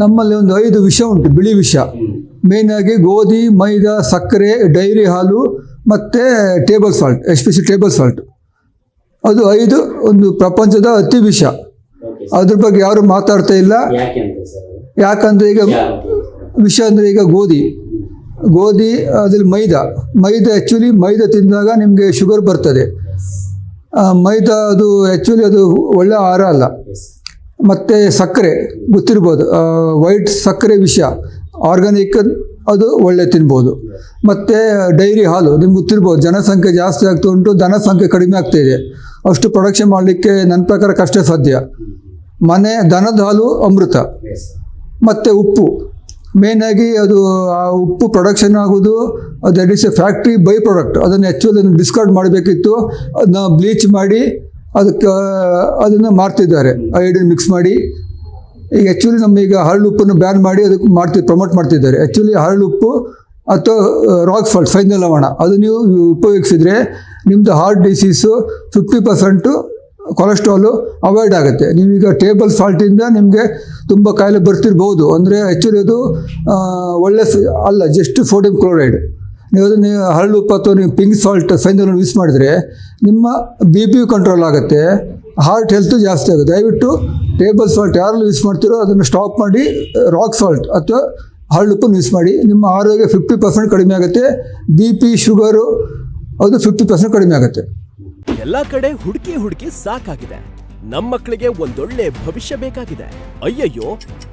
ನಮ್ಮಲ್ಲಿ ಒಂದು ಐದು ವಿಷ ಉಂಟು ಬಿಳಿ ವಿಷ. ಮೇಯ್ನಾಗಿ ಗೋಧಿ ಮೈದಾ ಸಕ್ಕರೆ ಡೈರಿ ಹಾಲು ಮತ್ತು table salt especially table salt ಅದು ಐದು ಒಂದು ಪ್ರಪಂಚದ ಅತಿ ವಿಷ. ಅದ್ರ ಬಗ್ಗೆ ಯಾರು ಮಾತಾಡ್ತಾ ಇಲ್ಲ. ಯಾಕಂದ್ರೆ ಈಗ? ವಿಷ ಅಂದರೆ ಈಗ ಗೋಧಿ. ಗೋಧಿ ಅದ್ರಲ್ಲಿ ಮೈದಾ. ಮೈದಾ ಆ್ಯಕ್ಚುಲಿ ಮೈದಾ ತಿಂದಾಗ ನಿಮಗೆ ಶುಗರ್ ಬರ್ತದೆ. ಮೈದಾ ಅದು ಆ್ಯಕ್ಚುಲಿ ಅದು ಒಳ್ಳೆ ಆಹಾರ ಅಲ್ಲ. ಮತ್ತು ಸಕ್ಕರೆ, ಗೊತ್ತಿರ್ಬೋದು. ವೈಟ್ ಸಕ್ಕರೆ ವಿಷ ಆರ್ಗಾನಿಕ್ ಅದು ಒಳ್ಳೆ ತಿನ್ಬೋದು. ಮತ್ತು ಡೈರಿ ಹಾಲು, ನಿಮ್ಗೆ ಗೊತ್ತಿರ್ಬೋದು, ಜನಸಂಖ್ಯೆ ಜಾಸ್ತಿ ಆಗ್ತಾ ಉಂಟು ದನ ಸಂಖ್ಯೆ ಕಡಿಮೆ ಆಗ್ತಾ ಇದೆ. ಅಷ್ಟು ಪ್ರೊಡಕ್ಷನ್ ಮಾಡಲಿಕ್ಕೆ ನನ್ನ ಪ್ರಕಾರ ಕಷ್ಟ ಸಾಧ್ಯ. ಮನೆ, ದನದ ಹಾಲು, ಅಮೃತ. ಮತ್ತು ಉಪ್ಪು. ಮೇಯ್ನಾಗಿ ಅದು, ಆ ಉಪ್ಪು ಪ್ರೊಡಕ್ಷನ್ ಆಗೋದು that is a factory by product ಅದನ್ನು ಆ್ಯಕ್ಚುಲಿ ಡಿಸ್ಕಾರ್ಡ್ ಮಾಡಬೇಕಿತ್ತು. ಅದನ್ನ ಬ್ಲೀಚ್ ಮಾಡಿ ಅದಕ್ಕೆ, ಅದನ್ನು ಮಾರ್ತಿದ್ದಾರೆ ಐಡಿನ ಮಿಕ್ಸ್ ಮಾಡಿ. ಈಗ ಆ್ಯಕ್ಚುಲಿ ನಮ್ಮೀಗ ಹರಳು ಉಪ್ಪನ್ನು ಬ್ಯಾನ್ ಮಾಡಿ ಅದಕ್ಕೆ ಮಾಡ್ತಿ ಪ್ರಮೋಟ್ ಮಾಡ್ತಿದ್ದಾರೆ. ಆ್ಯಕ್ಚುಲಿ ಹರಳು ಉಪ್ಪು ಅಥವಾ ರಾಕ್ ಫಾಲ್ಟ್ ಫೈನಲ್ ಲವಣ. ಅದು ನೀವು ಉಪಯೋಗಿಸಿದರೆ ನಿಮ್ಮದು heart disease fifty percent cholesterol avoid ಆಗುತ್ತೆ. ನೀವೀಗ ಟೇಬಲ್ ಸಾಲ್ಟಿಂದ ನಿಮಗೆ ತುಂಬ ಕಾಯಿಲೆ ಬರ್ತಿರ್ಬೋದು. ಅಂದರೆ ಆ್ಯಕ್ಚುಲಿ ಅದು ಒಳ್ಳೆ ಅಲ್ಲ ಜಸ್ಟ್ ಸೋಡಿಯಂ ಕ್ಲೋರೈಡ್ ನೀವು ಅದನ್ನು ಹರಳು ಉಪ್ಪು ಅಥವಾ ನೀವು ಪಿಂಕ್ ಸಾಲ್ಟ್ ಸೈನ್ಯವನ್ನು ಯೂಸ್ ಮಾಡಿದರೆ ನಿಮ್ಮ ಬಿ ಪಿ ಕಂಟ್ರೋಲ್ ಆಗುತ್ತೆ. ಹಾರ್ಟ್ ಹೆಲ್ತು ಜಾಸ್ತಿ ಆಗುತ್ತೆ. ದಯವಿಟ್ಟು ಟೇಬಲ್ ಸಾಲ್ಟ್ ಯಾರು ಯೂಸ್ ಮಾಡ್ತೀರೋ ಅದನ್ನು ಸ್ಟಾಪ್ ಮಾಡಿ ರಾಕ್ ಸಾಲ್ಟ್ ಅಥವಾ ಹರಳುಪ್ಪನ್ನು ಯೂಸ್ ಮಾಡಿ. ನಿಮ್ಮ ಆರೋಗ್ಯ ಫಿಫ್ಟಿ ಪರ್ಸೆಂಟ್ ಕಡಿಮೆ ಆಗುತ್ತೆ. ಬಿ ಪಿ ಶುಗರು ಅದು ಫಿಫ್ಟಿ ಪರ್ಸೆಂಟ್ ಕಡಿಮೆ ಆಗುತ್ತೆ. ಎಲ್ಲ ಕಡೆ ಹುಡುಕಿ ಹುಡುಕಿ ಸಾಕಾಗಿದೆ. ನಮ್ಮ ಮಕ್ಕಳಿಗೆ ಒಂದೊಳ್ಳೆ ಭವಿಷ್ಯ ಬೇಕಾಗಿದೆ. ಅಯ್ಯಯ್ಯೋ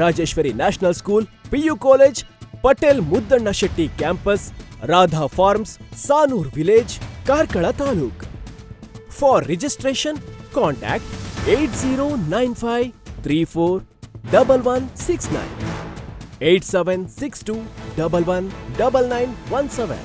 Rajeshwari national school, PU college, Patel Muddanna Shetty campus, Radha farms, Sanoor village, Karkala taluk. For registration contact eight zero nine five three four double one six nine eight seven six two double one double nine one seven